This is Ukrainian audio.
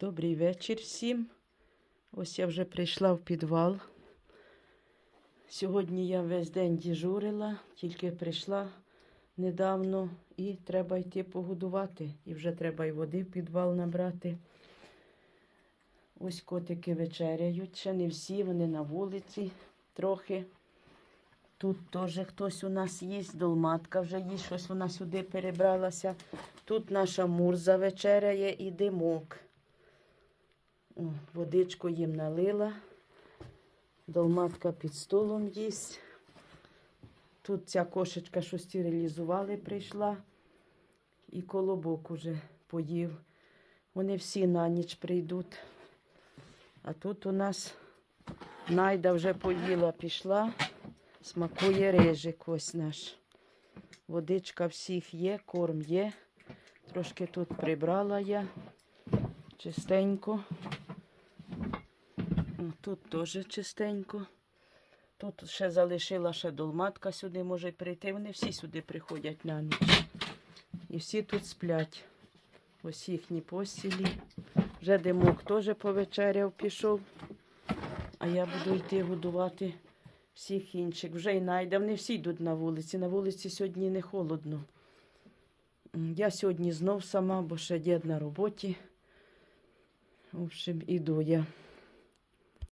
Добрий вечір всім. Ось я вже прийшла в підвал. Сьогодні я весь день дежурила, тільки прийшла недавно і треба йти погодувати. І вже треба й води в підвал набрати. Ось котики вечеряють, ще не всі, вони на вулиці трохи. Тут теж хтось у нас їсть, долматка вже їсть, щось вона сюди перебралася. Тут наша мурза вечеряє і димок. Водичку їм налила. Долматка під столом їсть. Тут ця кошечка, що стерилізували, прийшла. І колобок уже поїв. Вони всі на ніч прийдуть. А тут у нас найда вже поїла, пішла. Смакує рижик ось наш. Водичка всіх є, корм є. Трошки тут прибрала я чистенько. О, Тут теж чистенько. Тут ще залишила ще долматка сюди може прийти. Вони всі сюди приходять на ніч. І всі тут сплять. Ось їхні постілі. Вже димок теж повечеряв, пішов. А я буду йти годувати всіх інших. Вже й найде. Вони всі йдуть на вулиці. На вулиці сьогодні не холодно. Я сьогодні знов сама, бо ще дід на роботі. В общем, іду я.